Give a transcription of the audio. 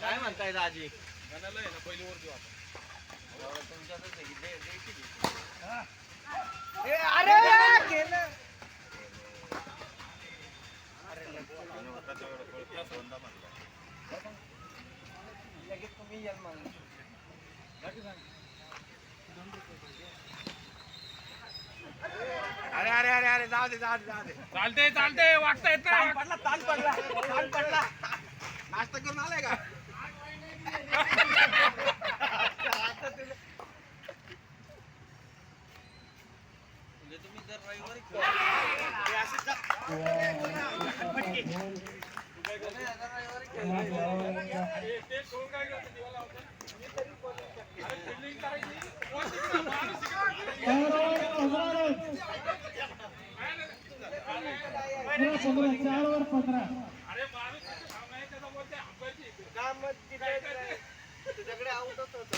काय म्हणताय दाजी गाण्याला आहे ना पहिली वर देऊ आता तुमच्यातच आहे की दे- द्यायची की? लगेच तुम्ही याल. अरे अरे अरे अरे जाऊ दे जाऊ दे जाऊ दे चालते चालते वाटता येत नाश्ता करून आलाय का? म्हणजे तुम्ही दर रविवारी हे जा- रविवारी चार वर पंधरा मग तिथे- तुझ्याकडे आऊटच होतं.